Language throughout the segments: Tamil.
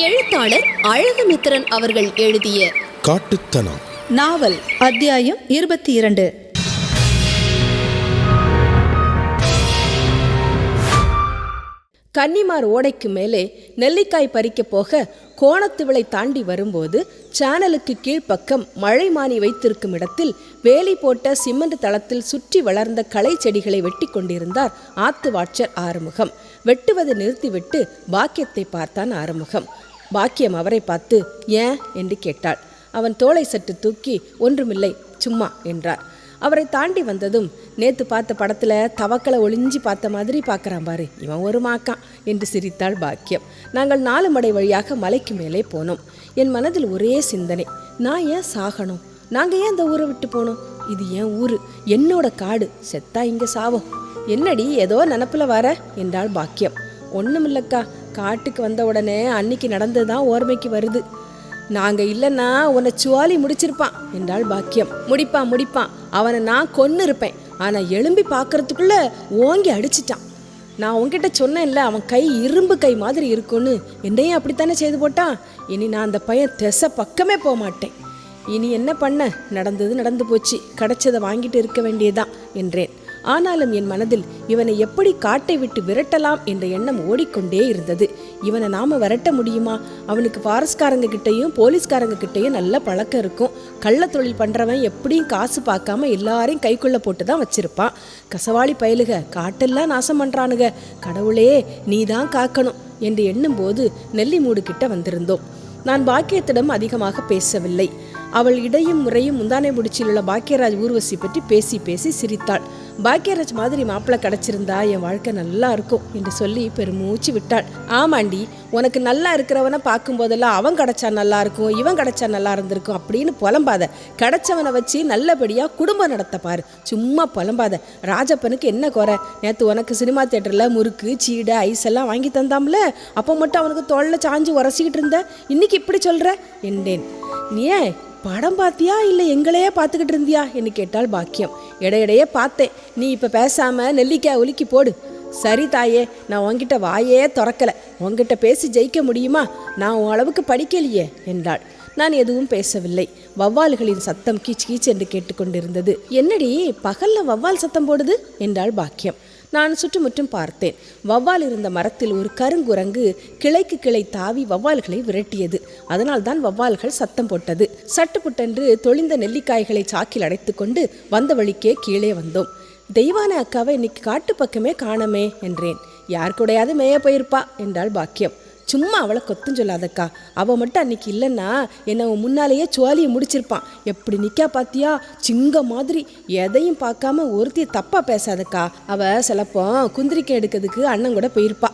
எழுத்தாளர் அழகுமித்திரன் அவர்கள் எழுதிய காட்டுத்தனம். நாவல் அத்தியாயம் இருபத்தி இரண்டு. கன்னிமார் ஓடைக்கு மேலே நெல்லிக்காய் பறிக்க போக கோணத்துவிளை தாண்டி வரும்போது சேனலுக்கு கீழ்ப்பக்கம் மழைமானி வைத்திருக்கும் இடத்தில் வேலி போட்ட சிமெண்ட் தளத்தில் சுற்றி வளர்ந்த களை செடிகளை வெட்டி கொண்டிருந்தார் ஆத்து வாட்சர் ஆறுமுகம். வெட்டுவதை நிறுத்திவிட்டு பாக்கியத்தை பார்த்தான் ஆறுமுகம். பாக்கியம் அவரை பார்த்து ஏன்? என்று கேட்டாள். அவன் தோலை சற்று தூக்கி ஒன்றுமில்லை சும்மா என்றார். அவரை தாண்டி வந்ததும் நேத்து பார்த்த படத்துல தவக்களை ஒளிஞ்சி பார்த்த மாதிரி பார்க்கறான் பாரு இவன் ஒரு மாக்கான் என்று சிரித்தாள் பாக்கியம். நாங்கள் நாலு மடை வழியாக மலைக்கு மேலே போனோம். என் மனதில் ஒரே சிந்தனை நான் ஏன் சாகணும்? நாங்கள் ஏன் இந்த ஊரை விட்டு போனோம்? இது என் ஊரு என்னோட காடு செத்தா இங்கே சாவோம். என்னடி ஏதோ நினப்பில் வர? என்றாள் பாக்கியம். ஒன்றுமில்லக்கா காட்டுக்கு வந்த உடனே அன்னைக்கு நடந்தது தான் ஓர்மைக்கு வருது. நாங்கள் இல்லைன்னா உன்னை சுவாலி முடிச்சிருப்பான் என்றாள் பாக்கியம். முடிப்பான் முடிப்பான் அவனை நான் கொன்னு இருப்பேன் ஆனால் எழும்பி பார்க்கறதுக்குள்ள ஓங்கி அடிச்சிட்டான். நான் உன்கிட்ட சொன்னேன்ல அவன் கை இரும்பு கை மாதிரி இருக்கும்னு என்னையும் அப்படித்தானே செய்து போட்டான்? இனி நான் அந்த பையன் திசை பக்கமே போக மாட்டேன். இனி என்ன பண்ண? நடந்தது நடந்து போச்சு. கிடைச்சதை வாங்கிட்டு இருக்க வேண்டியதுதான் என்றேன். ஆனாலும் என் மனதில் இவனை எப்படி காட்டை விட்டு விரட்டலாம் என்ற எண்ணம் ஓடிக்கொண்டே இருந்தது. இவனை நாம விரட்ட முடியுமா? அவனுக்கு ஃபாரஸ்ட்காரங்க கிட்டையும் போலீஸ்காரங்க கிட்டையும் நல்ல பழக்கம் இருக்கும். கள்ள தொழில் பண்றவன் எப்படியும் காசு பார்க்காம எல்லாரையும் கைக்குள்ள போட்டு தான் வச்சிருப்பான். கசவாளி பயலுக காட்டெல்லாம் நாசம் பண்றானுங்க கடவுளே நீ தான் காக்கணும் என்று எண்ணும்போது நெல்லிமூடு கிட்ட வந்திருந்தோம். நான் பாக்கியத்திடம் அதிகமாக பேசவில்லை. அவள் இடையும் முறையும் முந்தானை முடிச்சில் உள்ள பாக்கியராஜ் ஊர்வசி பற்றி பேசி பேசி சிரித்தாள். பாக்கியராஜ் மாதிரி மாப்பிள்ளை கிடைச்சிருந்தா என் வாழ்க்கை நல்லா இருக்கும் என்று சொல்லி பெருமூச்சு விட்டாள். ஆமாண்டி உனக்கு நல்லா இருக்கிறவனை பார்க்கும்போதெல்லாம் அவன் கிடைச்சா நல்லா இருக்கும் இவன் கிடைச்சா நல்லா இருந்திருக்கும் அப்படின்னு புலம்பாத. கிடைச்சவனை வச்சு நல்லபடியாக குடும்பம் நடத்த சும்மா புலம்பாத. ராஜப்பனுக்கு என்ன குறை? நேற்று உனக்கு சினிமா தேட்டரில் முறுக்கு சீடை ஐஸ் எல்லாம் வாங்கி தந்தாம்ல? அப்போ மட்டும் அவனுக்கு தோளில் சாஞ்சு உரசிக்கிட்டு இருந்த. இன்னைக்கு இப்படி சொல்கிற என்றேன். நீ ஏன்? படம் பார்த்தியா இல்லை எங்களையே பார்த்துக்கிட்டு இருந்தியா? என்று கேட்டால் பாக்கியம். இடையிடையே பார்த்தேன். நீ இப்போ பேசாம நெல்லிக்காய் உலுக்கி போடு. சரி தாயே நான் உன்கிட்ட வாயே திறக்கல. உன்கிட்ட பேசி ஜெயிக்க முடியுமா? நான் உன் அளவுக்கு படிக்கலையே என்றாள். நான் எதுவும் பேசவில்லை. வவ்வால்களின் சத்தம் கீச் கீச் என்று கேட்டுக்கொண்டிருந்தது. என்னடி பகல்ல வவ்வால் சத்தம் போடுது? என்றாள் பாக்கியம். நான் சுற்றுமுற்றும் பார்த்தேன். வவ்வால் இருந்த மரத்தில் ஒரு கருங்குரங்கு கிளைக்கு கிளை தாவி வவ்வால்களை விரட்டியது. அதனால்தான் வவ்வால்கள் சத்தம் போட்டது. சட்டுப்புட்டென்று தொழிந்த நெல்லிக்காய்களை சாக்கில் அடைத்துக்கொண்டு வந்த வழிக்கே கீழே வந்தோம். தெய்வான அக்காவை இன்னைக்கு காட்டு பக்கமே காணமே என்றேன். யார் கூடயாவது மேய போயிருப்பா என்றாள் பாக்கியம். சும்மா அவளை கொத்தும் சொல்லாதக்கா. அவள் மட்டும் அன்னைக்கு இல்லைன்னா என்னை அவன் முன்னாலேயே சோழியை முடிச்சிருப்பான். எப்படி நிற்கா பார்த்தியா சிங்க மாதிரி. எதையும் பார்க்காம ஒருத்தி தப்பாக பேசாதக்கா. அவள் சிலப்போ குந்திரிக்கை எடுக்கிறதுக்கு அண்ணன் கூட போயிருப்பா.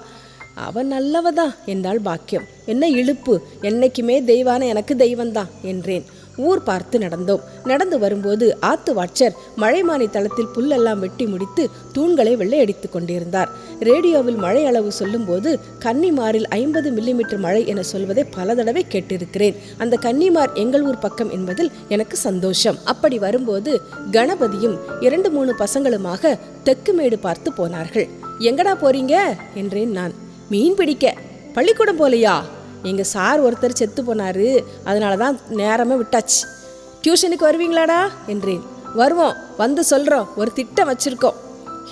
அவன் நல்லவதான். என்றாள் பாக்கியம். என்ன இழுப்பு. என்னைக்குமே தெய்வான எனக்கு தெய்வந்தான் என்றேன். ஊர் பார்த்து நடந்தோம். நடந்து வரும்போது ஆத்து வாட்சர் மழைமானி தளத்தில் புல்லெல்லாம் வெட்டி முடித்து தூண்களை வெள்ளையடித்துக் கொண்டிருந்தார். ரேடியோவில் மழை அளவு சொல்லும்போது கன்னிமாரில் ஐம்பது மில்லிமீட்டர் மழை என சொல்வதை பல தடவை கேட்டிருக்கிறேன். அந்த கன்னிமார் எங்கள் ஊர் பக்கம் என்பதில் எனக்கு சந்தோஷம். அப்படி வரும்போது கணபதியும் இரண்டு மூணு பசங்களுமாக தெக்குமேடு பார்த்து போனார்கள். எங்கடா போறீங்க? என்றேன் நான். மீன் பிடிக்க. பள்ளிக்கூடம் போலையா? எங்கள் சார் ஒருத்தர் செத்து போனாரு. அதனால தான் நேரமே விட்டாச்சு. டியூஷனுக்கு வருவீங்களாடா? என்றேன். வருவோம் வந்து சொல்கிறோம் ஒரு திட்டம் வச்சுருக்கோம்.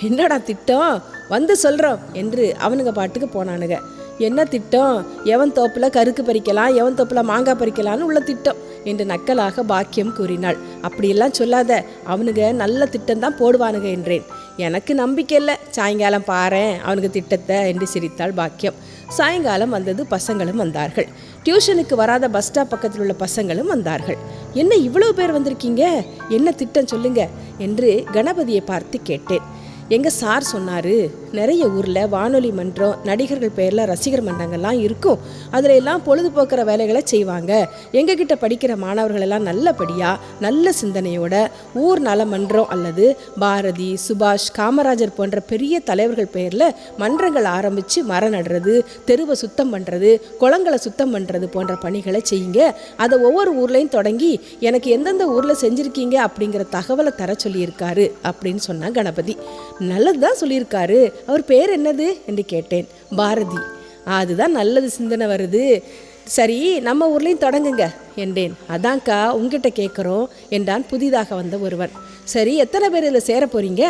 என்னடா திட்டம்? வந்து சொல்கிறோம் என்று அவனுங்க பாட்டுக்கு போனானுங்க. என்ன திட்டம்? எவன் தோப்பில் கருக்கு பறிக்கலாம் எவன் தோப்பில் மாங்காய் பறிக்கலான்னு உள்ள திட்டம் என்று நக்கலாக பாக்கியம் கூறினாள். அப்படியெல்லாம் சொல்லாத அவனுங்க நல்ல திட்டம் தான் போடுவானுங்க என்றேன். எனக்கு நம்பிக்கை இல்லை. சாயங்காலம் பாரேன் அவனுக்கு திட்டத்தை என்று சிரித்தாள் பாக்கியம். சாயங்காலம் வந்தது பசங்களும் வந்தார்கள். டியூஷனுக்கு வராத பஸ் ஸ்டாப் பக்கத்தில் உள்ள பசங்களும் வந்தார்கள். என்ன இவ்வளவு பேர் வந்திருக்கீங்க? என்ன திட்டம் சொல்லுங்க? என்று கணபதியை பார்த்து கேட்டேன். எங்கள் சார் சொன்னார் நிறைய ஊரில் வானொலி மன்றம் நடிகர்கள் பேரில் ரசிகர் மன்றங்கள்லாம் இருக்கும். அதில் எல்லாம் பொழுதுபோக்குற வேலைகளை செய்வாங்க. எங்ககிட்ட படிக்கிற மாணவர்கள் எல்லாம் நல்ல சிந்தனையோட ஊர் நல மன்றம் அல்லது பாரதி சுபாஷ் காமராஜர் போன்ற பெரிய தலைவர்கள் பேரில் மன்றங்கள் ஆரம்பித்து மரம் நடுறது தெருவை சுத்தம் பண்ணுறது குளங்களை சுத்தம் பண்ணுறது போன்ற பணிகளை செய்யுங்க. அதை ஒவ்வொரு ஊர்லேயும் தொடங்கி எனக்கு எந்தெந்த ஊரில் செஞ்சுருக்கீங்க அப்படிங்கிற தகவலை தர சொல்லியிருக்காரு அப்படின்னு சொன்னான் கணபதி. நல்லது தான் சொல்லியிருக்காரு. அவர் பேர் என்னது? என்று கேட்டேன். பாரதி. அதுதான் நல்லது சிந்தனை வருது. சரி நம்ம ஊர்லேயும் தொடங்குங்க என்றேன். அதான்க்கா உங்ககிட்ட கேட்குறோம் என்றான் புதிதாக வந்த ஒருவன். சரி எத்தனை பேர் இதில் சேர போகிறீங்க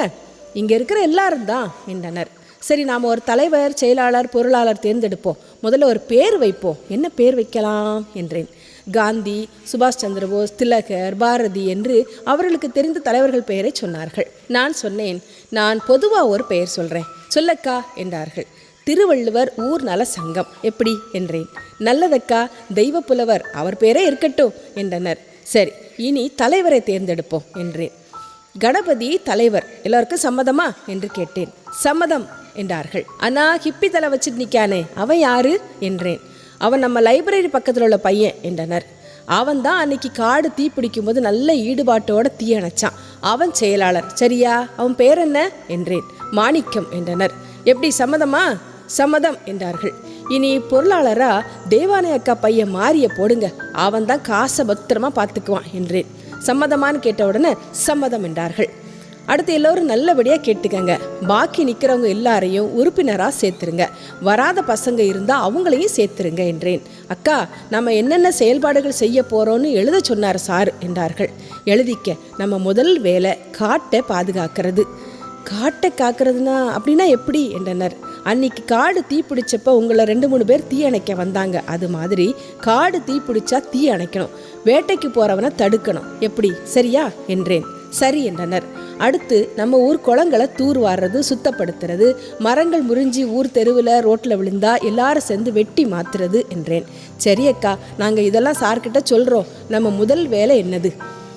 இங்கே இருக்கிற எல்லாரும் தான் என்றனர். சரி நாம் ஒரு தலைவர் செயலாளர் பொருளாளர் தேர்ந்தெடுப்போம். முதல்ல ஒரு பேர் வைப்போம். என்ன பேர் வைக்கலாம்? என்றேன். காந்தி சுபாஷ் சந்திரபோஸ் திலகர் பாரதி என்று அவர்களுக்கு தெரிந்த தலைவர்கள் பெயரை சொன்னார்கள். நான் சொன்னேன் நான் பொதுவாக ஒரு பெயர் சொல்கிறேன் சொல்லக்கா என்றார்கள். திருவள்ளுவர் ஊர் நல சங்கம். எப்படி? என்றேன். நல்லதக்கா தெய்வ புலவர் அவர் பேரே இருக்கட்டும் என்றனர். சரி இனி தலைவரை தேர்ந்தெடுப்போம் என்றேன். கணபதி தலைவர் எல்லாருக்கும் சம்மதமா? என்று கேட்டேன். சம்மதம் என்றார்கள். அண்ணா ஹிப்பி தலை வச்சுட்டு நிற்கானே அவன் யாரு? என்றேன். அவன் நம்ம லைப்ரரி பக்கத்தில் உள்ள பையன் என்றனர். அவன் தான் அன்னைக்கு காடு தீ பிடிக்கும்போது நல்ல ஈடுபாட்டோட தீ அணைச்சான். அவன் செயலாளர் சரியா அவன் பேர் என்ன? என்றேன். மாணிக்கம் என்றனர். எப்படி சம்மதமா? சம்மதம் என்றார்கள். இனி பொருளாளரா தேவானை அக்கா பையன் மாறிய போடுங்க. அவன் தான் காசை பத்திரமா பார்த்துக்குவான் என்றேன். சம்மதமான்னு கேட்ட உடனே சம்மதம் என்றார்கள். அடுத்து எல்லோரும் நல்லபடியாக கேட்டுக்கங்க. பாக்கி நிற்கிறவங்க எல்லாரையும் உறுப்பினராக சேர்த்துருங்க. வராத பசங்க இருந்தால் அவங்களையும் சேர்த்துருங்க என்றேன். அக்கா நம்ம என்னென்ன செயல்பாடுகள் செய்ய போகிறோன்னு எழுத சொன்னார் சார் என்றார்கள். எழுதிக்க நம்ம முதல் வேலை காட்டை பாதுகாக்கிறது. காட்டை காக்கிறதுனா அப்படின்னா எப்படி என்றனர். அன்னைக்கு காடு தீ பிடிச்சப்ப உங்களை ரெண்டு மூணு பேர் தீ அணைக்க வந்தாங்க. அது மாதிரி காடு தீ பிடிச்சா தீ அணைக்கணும். வேட்டைக்கு போறவனை தடுக்கணும். எப்படி? சரியா? என்றேன். சரி என்றனர். அடுத்து நம்ம ஊர் குளங்களை தூர் வாடுறது சுத்தப்படுத்துறது மரங்கள் முறிஞ்சி ஊர் தெருவில் ரோட்டில் விழுந்தா எல்லாரும் சேர்ந்து வெட்டி மாத்துறது என்றேன். சரி அக்கா நாங்கள் இதெல்லாம் சார்கிட்ட சொல்கிறோம் நம்ம முதல் வேலை என்னது?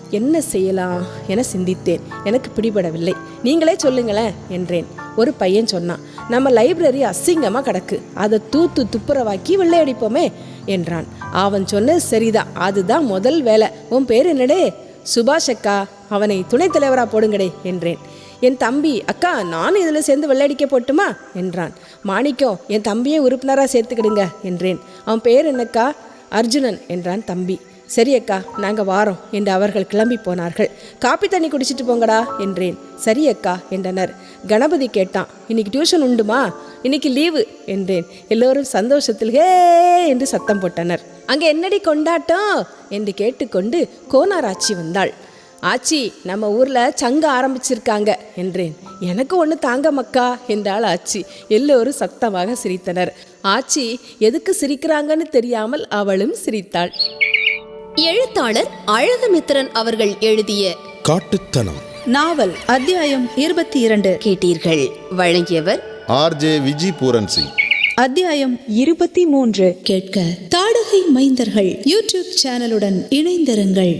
என்ன செய்யலாம் என சிந்தித்தேன். எனக்கு பிடிபடவில்லை. நீங்களே சொல்லுங்களேன் என்றேன். ஒரு பையன் சொன்னான் நம்ம லைப்ரரி அசிங்கமாக கிடக்கு. அதை தூத்து துப்புரவாக்கி வெள்ளையடிப்போமே என்றான். அவன் சொன்னது சரிதான். அதுதான் முதல் வேலை. உன் பேர் என்னடே? சுபாஷ் அக்கா. அவனை துணைத் தலைவராக போடுங்கடே என்றேன். என் தம்பி அக்கா நானும் இதில் சேர்ந்து வெள்ளையடிக்க போட்டுமா? என்றான். மாணிக்கம் என் தம்பியை உறுப்பினராக சேர்த்துக்கிடுங்க என்றேன். அவன் பேர் என்னக்கா? அர்ஜுனன் என்றான் தம்பி. சரி அக்கா நாங்கள் வாரோம் என்று அவர்கள் கிளம்பி போனார்கள். காப்பி தண்ணி குடிச்சிட்டு போங்கடா என்றேன். சரி அக்கா என்றனர். கணபதி கேட்டான் இன்னைக்கு டியூஷன் உண்டுமா? இன்னைக்கு லீவு என்றேன். எல்லோரும் சந்தோஷத்தில் ஹே என்று சத்தம் போட்டனர். அங்கே என்னடி கொண்டாட்டம்? என்று கேட்டுக்கொண்டு கோனாராட்சி வந்தாள். ஆச்சி நம்ம ஊரில் சங்க ஆரம்பிச்சிருக்காங்க என்றேன். எனக்கு ஒன்று தாங்க மக்கா என்றாள் ஆச்சி. எல்லோரும் சத்தமாக சிரித்தனர். ஆச்சி எதுக்கு சிரிக்கிறாங்கன்னு தெரியாமல் அவளும் சிரித்தாள். எழுத்தாளர் அழகுமித்திரன் அவர்கள் எழுதிய காட்டுத்தனம். நாவல் அத்தியாயம் இருபத்தி இரண்டு கேட்டீர்கள். வழங்கியவர் ஆர்ஜே விஜி பூரன் சிங். அத்தியாயம் இருபத்தி மூன்று. கேட்க தாடகை மைந்தர்கள் யூடியூப் சேனலுடன் இணைந்திருங்கள்.